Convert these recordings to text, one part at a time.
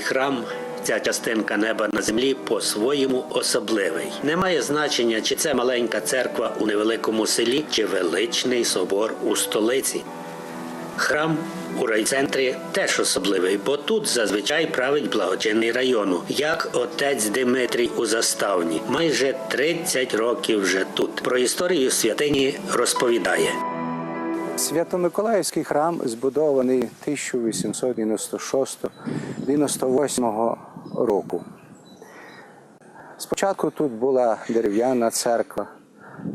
Храм, ця частинка неба на землі по-своєму особливий. Немає значення, чи це маленька церква у невеликому селі, чи величний собор у столиці. Храм у райцентрі теж особливий, бо тут зазвичай править благочинний району, як отець Димитрій у заставні. Майже 30 років вже тут. Про історію святині розповідає. Свято-Миколаївський храм збудований 1896-98 року. Спочатку тут була дерев'яна церква,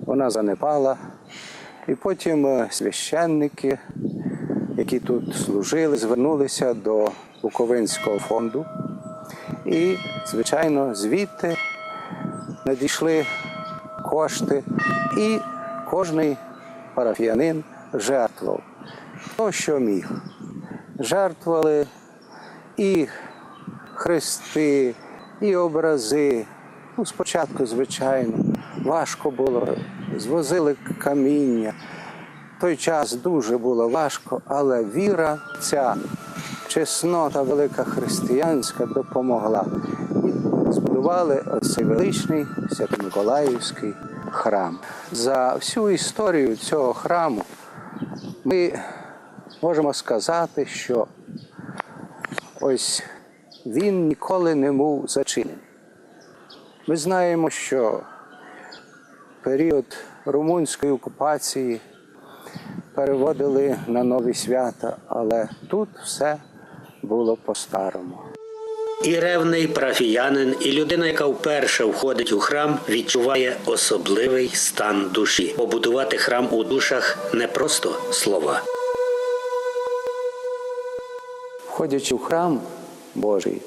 вона занепала, і потім е, священники, які тут служили, звернулися до Буковинського фонду. І, звичайно, звідти надійшли кошти, і кожний парафіянин жертвував. Хто що міг. Жертвували і хрести, і образи. Ну, спочатку, звичайно, важко було, звозили каміння. Той час дуже було важко, але віра ця, чеснота велика християнська допомогла. І збудували оцей величний Свято-Миколаївський храм. За всю історію цього храму ми можемо сказати, що ось він ніколи не був зачинений. Ми знаємо, що період румунської окупації переводили на нові свята, але тут все було по-старому. І ревний парафіянин, і людина, яка вперше входить у храм, відчуває особливий стан душі. Побудувати храм у душах не просто слова. Входячи в храм Божий,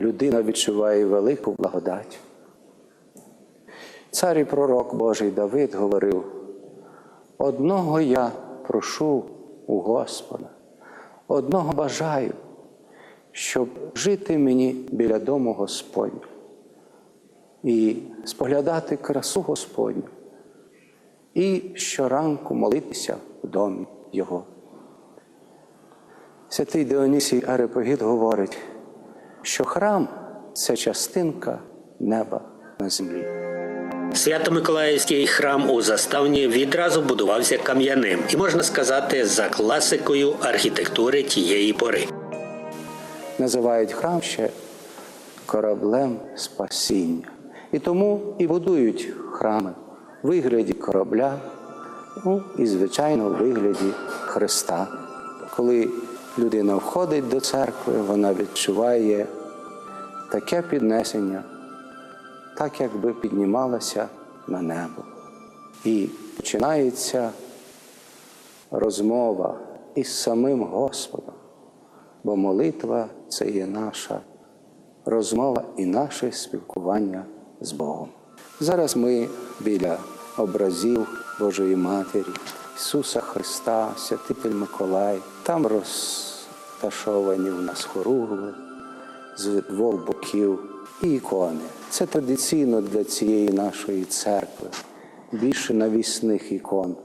людина відчуває велику благодать. Цар і пророк Божий Давид говорив: одного я прошу у Господа, одного бажаю, щоб жити мені біля дому Господню і споглядати красу Господню, і щоранку молитися в домі Його. Святий Діонісій Арепогід говорить, що храм це частинка неба на землі. Свято-Миколаївський храм у заставні відразу будувався кам'яним і можна сказати за класикою архітектури тієї пори. Називають храм ще кораблем спасіння. І тому і будують храми в вигляді корабля, ну і, звичайно, в вигляді Христа. Коли людина входить до церкви, вона відчуває таке піднесення, так якби піднімалася на небо. І починається розмова із самим Господом, бо молитва це є наша розмова і наше спілкування з Богом. Зараз ми біля образів Божої Матері, Ісуса Христа, Святитель Миколай. Там розташовані у нас хоругви з двох боків і ікони. Це традиційно для цієї нашої церкви, більше навісних ікон.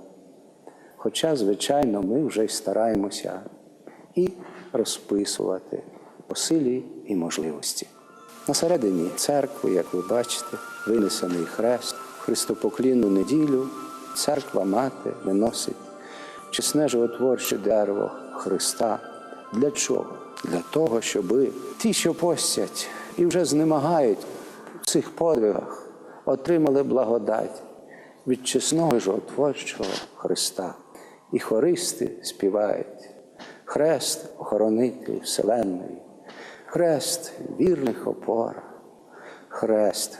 Хоча, звичайно, ми вже стараємося розписувати по силі і можливості. На середині церкви, як ви бачите, винесений хрест, Христопоклінну неділю церква мати виносить чесне животворче дерево Христа. Для чого? Для того, щоб ті, що постять і вже знемагають в цих подвигах, отримали благодать від чесного животворчого Христа. І хористи співають хрест охоронитель Вселенної, хрест вірних опора, хрест